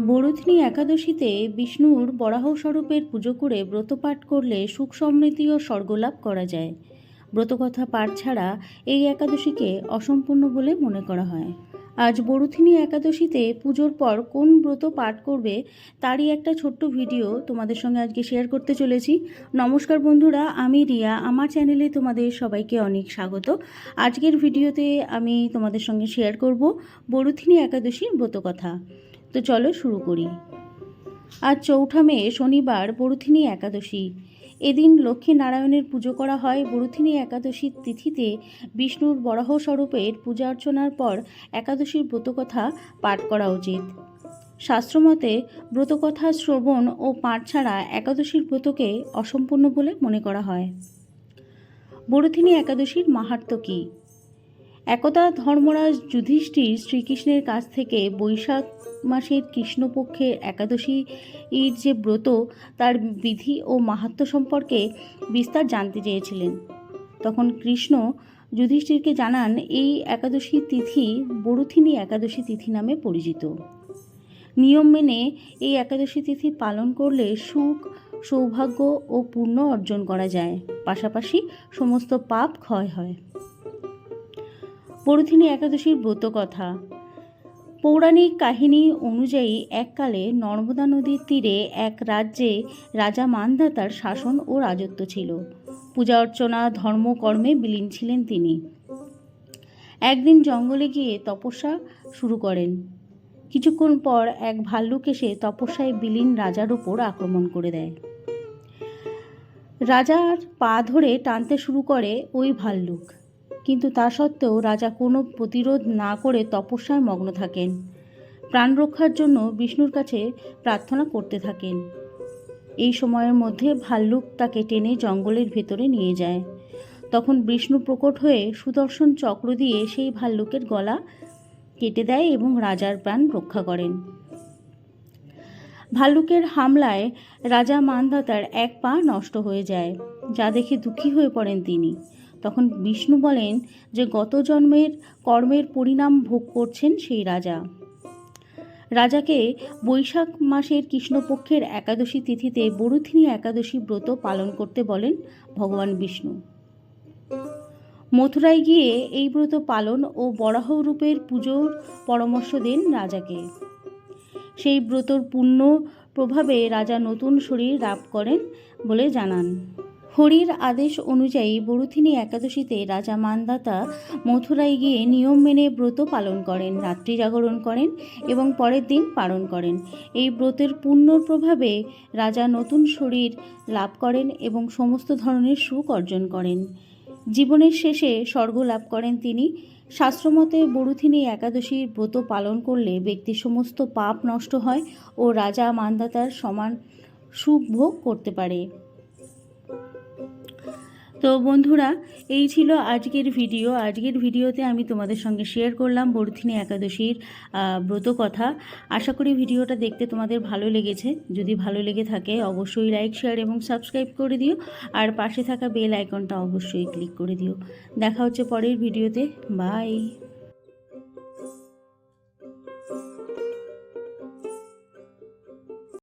বরুথিনী একাদশীতে বিষ্ণুর বরাহ স্বরূপের পুজো করে ব্রতপাঠ করলে সুখ সমৃদ্ধি ও স্বর্গলাভ করা যায়। ব্রতকথা পাঠ ছাড়া এই একাদশীকে অসম্পূর্ণ বলে মনে করা হয়। আজ বরুথিনী একাদশীতে পুজোর পর কোন ব্রত পাঠ করবে তারই একটা ছোট্ট ভিডিও তোমাদের সঙ্গে আজকে শেয়ার করতে চলেছি। নমস্কার বন্ধুরা, আমি রিয়া। আমার চ্যানেলে তোমাদের সবাইকে অনেক স্বাগত। আজকের ভিডিওতে আমি তোমাদের সঙ্গে শেয়ার করব বরুথিনী একাদশীর ব্রতকথা। তো চলো শুরু করি। আজ চৌঠা মে, শনিবার, বরুথিনী একাদশী। এদিন লক্ষ্মী নারায়ণের পুজো করা হয়। বরুথিনী একাদশীর তিথিতে বিষ্ণুর বরাহ স্বরূপের পূজা অর্চনার পর একাদশীর ব্রতকথা পাঠ করা উচিত। শাস্ত্রমতে ব্রতকথা শ্রবণ ও পাঠ ছাড়া একাদশীর ব্রতকে অসম্পূর্ণ বলে মনে করা হয়। বরুথিনী একাদশীর মাহাত্ম্য কী? একদা ধর্মরাজ যুধিষ্ঠির শ্রীকৃষ্ণের কাছ থেকে বৈশাখ মাসের কৃষ্ণপক্ষের একাদশী যে ব্রত, তার বিধি ও মাহাত্ম্য সম্পর্কে বিস্তার জানতে চেয়েছিলেন। তখন কৃষ্ণ যুধিষ্ঠিরকে জানান, এই একাদশী তিথি বরুথিনী একাদশী তিথি নামে পরিচিত। নিয়ম মেনে এই একাদশী তিথি পালন করলে সুখ, সৌভাগ্য ও পুণ্য অর্জন করা যায়। পাশাপাশি সমস্ত পাপ ক্ষয় হয়। পরথিনী একাদশীর ব্রত কথা। পৌরাণিক কাহিনী অনুযায়ী এককালে নর্মদা নদীর তীরে এক রাজ্যে রাজা মানধাতার শাসন ও রাজত্ব ছিল। পূজা অর্চনা ধর্মকর্মে বিলীন ছিলেন তিনি। একদিন জঙ্গলে গিয়ে তপস্যা শুরু করেন। কিছুক্ষণ পর এক ভাল্লুক এসে তপস্যায় বিলীন রাজার উপর আক্রমণ করে দেয়। রাজার পা ধরে টানতে শুরু করে ওই ভাল্লুক। কিন্তু তা সত্ত্বেও রাজা কোনো প্রতিরোধ না করে তপস্যায় মগ্ন থাকেন। প্রাণ রক্ষার জন্য বিষ্ণুর কাছে প্রার্থনা করতে থাকেন। এই সময়ের মধ্যে ভাল্লুক তাকে টেনে জঙ্গলের ভেতরে নিয়ে যায়। তখন বিষ্ণু প্রকট হয়ে সুদর্শন চক্র দিয়ে সেই ভাল্লুকের গলা কেটে দেয় এবং রাজার প্রাণ রক্ষা করেন। ভাল্লুকের হামলায় রাজা মানধাতার এক পা নষ্ট হয়ে যায়, যা দেখে দুঃখী হয়ে পড়েন তিনি। তখন বিষ্ণু বলেন যে গত জন্মের কর্মের পরিণাম ভোগ করছেন সেই রাজা। রাজাকে বৈশাখ মাসের কৃষ্ণপক্ষের একাদশী তিথিতে বরুথিনী একাদশী ব্রত পালন করতে বলেন ভগবান বিষ্ণু। মথুরায় গিয়ে এই ব্রত পালন ও বরাহ রূপের পুজোর পরামর্শ দেন রাজাকে। সেই ব্রতর পূর্ণ প্রভাবে রাজা নতুন শরীর লাভ করেন বলে জানান। হরির আদেশ অনুযায়ী বরুথিনী একাদশীতে রাজা মানদাতা মথুরায় গিয়ে নিয়ম মেনে ব্রত পালন করেন, রাত্রি জাগরণ করেন এবং পরের দিন পালন করেন। এই ব্রতের পূর্ণ প্রভাবে রাজা নতুন শরীর লাভ করেন এবং সমস্ত ধরনের সুখ অর্জন করেন। জীবনের শেষে স্বর্গ লাভ করেন তিনি। শাস্ত্রমতে বরুথিনী একাদশীর ব্রত পালন করলে ব্যক্তির সমস্ত পাপ নষ্ট হয় ও রাজা মানদাতার সমান সুখ ভোগ করতে পারে। তো বন্ধুরা, এই ছিল আজকের ভিডিও। আজকের ভিডিওতে আমি তোমাদের সঙ্গে শেয়ার করলাম বরুথিনী একাদশীর ব্রত কথা আশা করি ভিডিওটা দেখতে তোমাদের ভালো লেগেছে। যদি ভালো লেগে থাকে, অবশ্যই লাইক শেয়ার এবং সাবস্ক্রাইব করে দিও। আর পাশে থাকা বেল আইকনটা অবশ্যই ক্লিক করে দিও। দেখা হচ্ছে পরের ভিডিওতে। বাই